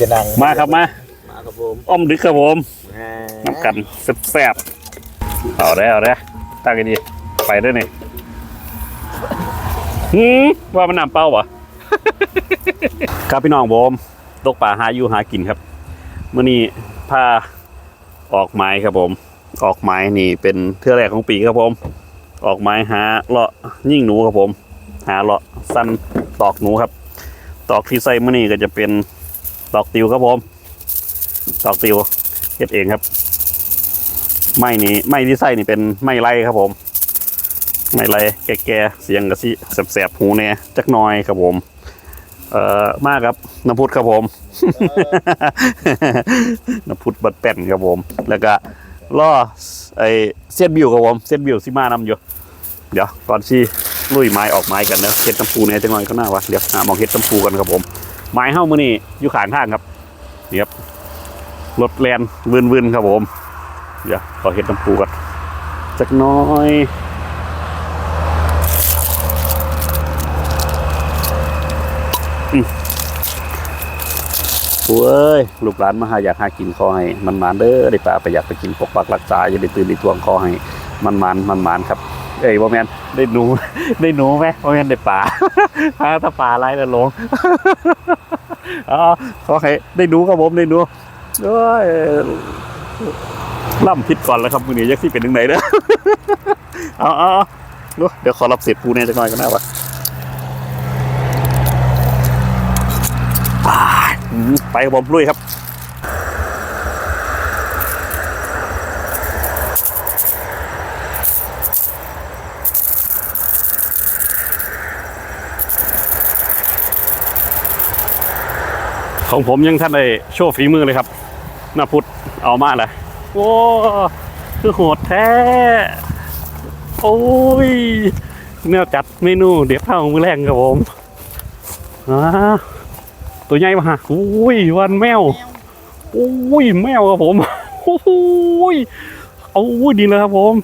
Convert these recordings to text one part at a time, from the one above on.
จะนั่งมาครับมามาครับผมอ้อมดึกครับผมแหมน้ำกันแซ่บๆเอาได้เอาได้ตั้งกันดีไปด้วยนี่หืมว่ามันน้ำเป้าวะครับพี่น้องผมตกป่าหาอยู่หากินครับมื่อนี้พาออกไม้ครับผม ออกไม้นี่เป็นเทื่อแรกของปีครับผม ออกไม้หาเลาะยิ่งหนูครับผม หาเลาะสั้นตอกหนูครับ ตอกที่ใส่มื่อนี้ก็จะเป็น ตอกติวครับผม ตอกติวเฮ็ดเองครับ ไม้นี้ไม้ที่ใส่นี่เป็นไม้ไรครับผม ไม้ไรแก่ๆเสียงกระซิแสบๆหูเนี่ยจักน้อยครับผม เอ่อมากครับน้ำพุดครับผมน้ำพุดบัดแป้นครับผม แล้วก็ล่อไอเซียนบิวครับผมเซียนบิวซิมานำอยู่เดี๋ยวก่อนที่ลุยไม้ออกไม้กันเนอะเฮ็ดน้ำปูเนี่ยจังหน่อยก็น่าวะเดี๋ยวหามองเฮ็ดน้ำปูกันครับผม ไม้เฮ้ามือนี่อยู่ขางทางครับนี่ครับรถแลนวืนๆครับผม เดี๋ยวขอเฮ็ดน้ำปูก่อนจักน้อยอืมโอ้ยลูกหลานมาหาอยากหากินขอให้ มันมานเด้อได้ป่าไปอยากไปกินปกปักรักษาอย่าได้ตื่นได้ทวงขอให้ มันมานมันมานครับ เอ้ยบ่แมนได้หนูได้หนูไหมบ่แมนได้ป่าหาถ้าป่าอะไรแล้วลงอ๋อขอให้ได้หนูครับผมได้หนูโอ้ยล่ำพิษก่อนแล้วครับมือนี้ยักซี่เป็นยังไงเด้อเอาเอาเอาดูเดี๋ยวขอรับเศษปูเนี่ยจะหน่อยกันนะวะไปกับผมลุยครับ ของผมยังท่านได้โชว์ฝีมือเลยครับหน้าพุทธเอามาเลยโอ้คือโหดแท้ โอ้ยแนวจัดเมนูเดี๋ยวข้าวมือแรงครับผมอ่าตัวใหญ่มาฮะโอ้ยวันแมวโอ้ยแมวครับผมโอ้ยเอาโอ้ยดีเลยครับผม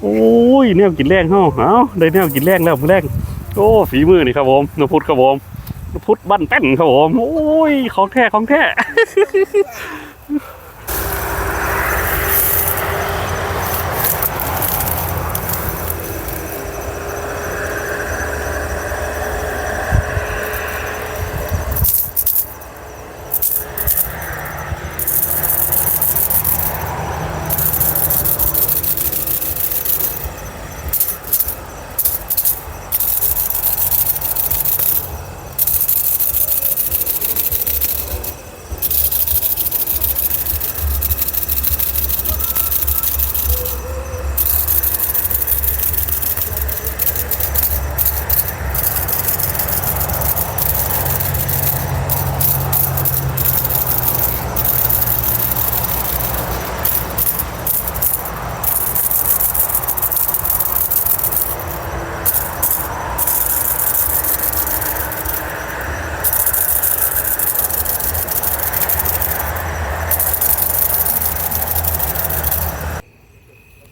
โอ้ยแนวกินแรงเฮ้าเอาได้แนวกินแรงแล้วมือแรงโอ้ฝีมือนี่ครับผมนพุทธครับผม พุทธบ้านแป้นครับผมโอ้ยของแท้ของแท้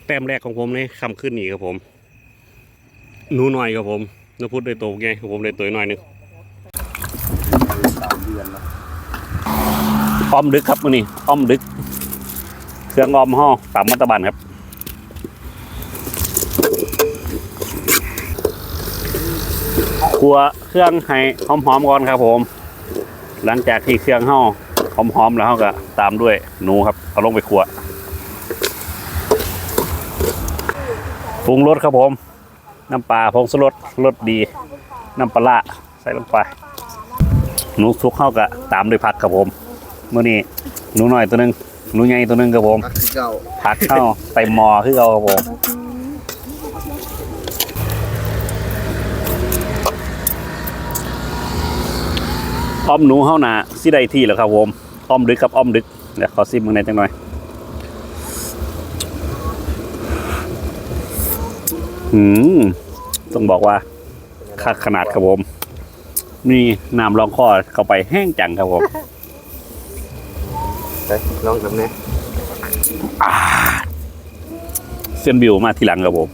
แต้มแรกของผมในคำขึ้นนี่ครับผมหนูหน่อยครับผมนพูดได้โตไงครับผมได้ตัวหน่อยหนึงอ้อมดึกครับมือนี่อ้อมดึก เครื่องอ้อมห่อตามมัตตบันครับครัวเครื่องให้หอมๆก่อนครับผม หลังจากที่เครื่องห่อหอมๆแล้วเราก็ตามด้วยหนูครับเอาลงไปครัว ปรุงรสครับผม น้ำปลาผงสรสรสดี น้ำปลาร้าใส่ลงไปหนูสุกเข้ากับตามด้วยผักครับผมเมื่อนี้หนูน้อยตัวหนึงหนูใหญ่ตัวหนึงครับผมพักที่เก่าผักเข้าใส่หมอคือเอาครับผมอ้อมหนูเข้าหนาสิได้ที่แล้วครับผมอ้อมดึกกับอ้อมดึกเดี๋ยวขอซิมมึงในอยจังหน่อย อืมต้องบอกว่าคักขนาดครับผมมีน้ำรองคอเข้าไปแห้งจังครับผมไปลองทำเนี่ยเส้นบิวมาทีหลังครับผม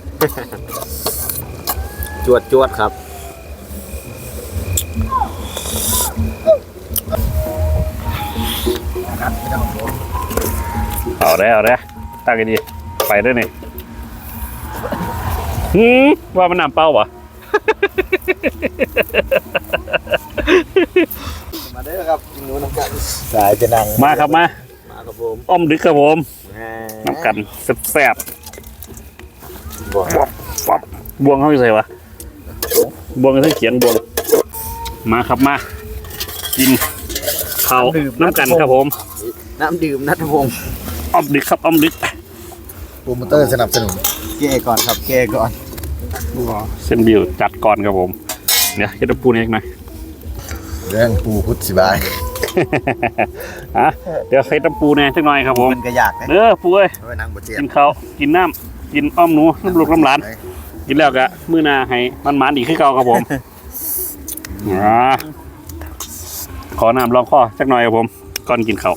จวดจวดครับ เอาได้เอาได้ตั้งกันดี ไปด้วยนี่ หืมว่ามันน้ำเป้าวะมาได้ครับกินนู้นน้ำกันสายจะนั่งมาครับมามาครับผมอ้อมดึกครับผมแหมน้ำกันแซ่บบอกๆฟับฟับบวงเขาอยู่ใส่วะบวงเขาเขียนบวงมาครับมา กินข้าวน้ำกันครับผม น้ำดื่มนัทพงศ์อ้อมดึกครับอ้อมดึกโปรโมเตอร์สนับสนุน แก้ก่อนครับแก้ก่อนเส้นบิวจัดก่อนครับผม เดี๋ยวจะพูดเองหน่อยเรื่องปูพุทธสิบายอะเดี๋ยวใครตะปูแน่จังหน่อยครับผมมันก็อยากนะเด้อปูเอ้ยไว้นั่งบนเตียงกินข้าวกินน้ำกินอ้อมหนูน้ำลูกน้ำหลาน กินแล้วก็มื้อหนาให้มันหมานอีกคือเก่าครับผมอ่าขอน้ำรองคอสักหน่อยครับผม ก่อนกินข้าว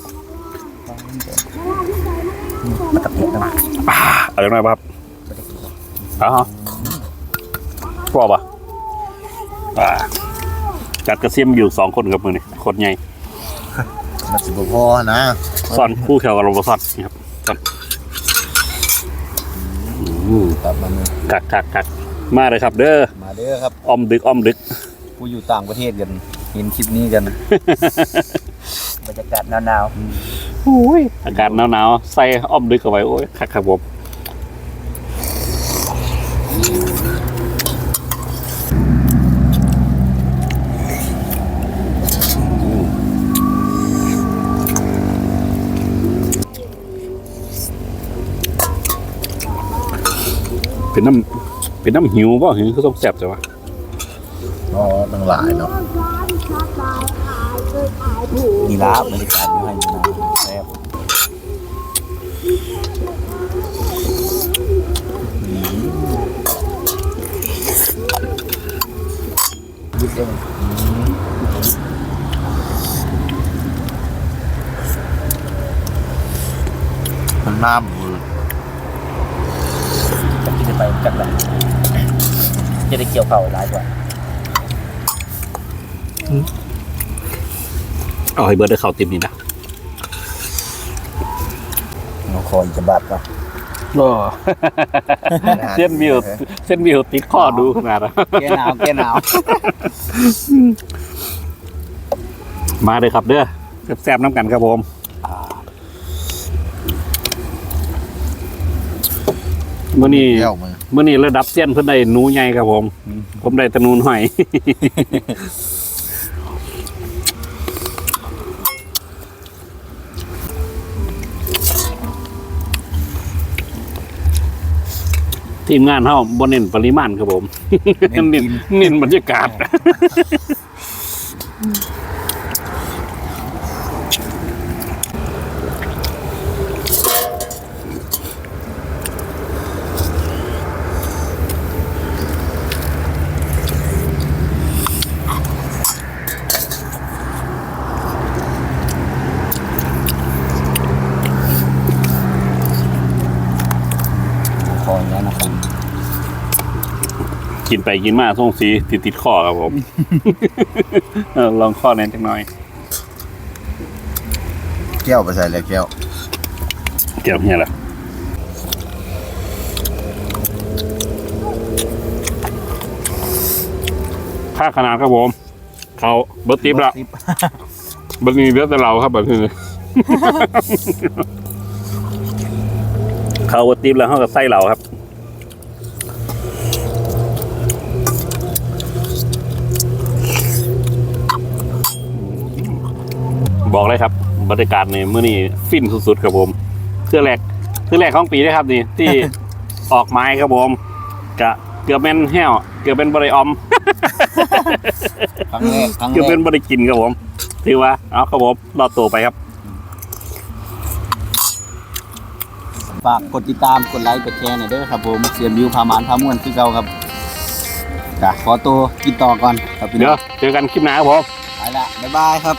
อ่าเอาจังหน่อยครับ เอ๋อพอปะอ่าจัดกระเซียมอยู่สองคนกับมือนี่คนใหญ่มันสิบพอนะซ่อนคู่แขวกับโรบอทนี่ครับซ่อนอืมครับมันกักกักกักมาเลยครับเด้อมาเด้อครับอ้อมดึกอ้อมดึกผู้อยู่ต่างประเทศกันเห็นคลิปนี้กันบรรยากาศหนาวอากาศหนาวๆใส่อ้อมดึกเข้าไปโอ้ยคักครับผม เป็นน้ำเป็นน้ำหิวป่ะหิวคือต้องแซ่บจังวะอ๋อตั้งหลายเนาะๆนี่ละบรรยากาศอยู่ให้อยู่นะ ยึดได้ไหมมันน้ำมือจะกินไปกันเลยจะได้เกี่ยวเข่าหลายกว่าเอาให้เบิร์ดได้เข้าติมนี่นะน้องคอนจะบาดป่ะ เส้นวิวเส้นวิวติดข้อดูขนาดนะแก้หนาวแก้หนาวมาเลยครับเด้อแซ่บๆน้ำกันครับผมมื่อนี้แก้วมือมื่อนี้ระดับเส้นเพิ่นได้หนูใหญ่ครับผม ผมได้แตะนูนหอย ทีมงานเฮาบ่เน้นปริมาณครับผม เน้นเน้นบรรยากาศ คอนแล้วนะครับ กินไปกินมาส่งสีติดติดๆคอครับผมเออลองข้อนั้นจังหน่อย แก้วไปใส่เลยแก้วเกี่ยวเฮียแหละค่าขนาดครับผม เขาเบิร์ติปละเบิร์มีเบิร์แต่เราครับแบบนี้ เขาเบิร์ติปแล้วเขาก็ไส้เราครับ บอกเลยครับบรรยากาศในเมื่อนี้ฟินสุดๆครับผมเครื่องแรกเครื่องแรกของปีนะครับนี่ที่ออกไม้ครับผมกะเกือบเป็นแห้วเกือบเป็นบริออมครั้งแรกครั้งเกือบแรเป็กนบริกินครับผมถือว่าเอาครับผมรอดตัวไปครับ ฝากกดติดตามกดไลค์กดแชร์หน่อยเด้อครับผมเสียบิวพามานพาม่วนคือเก่าครับจ้ะขอตัวกินต่อก่อนครับพี่เดี๋น้ยอวงเจอกันคลิปหน้าครับผม ไปละบ๊ายบายครับ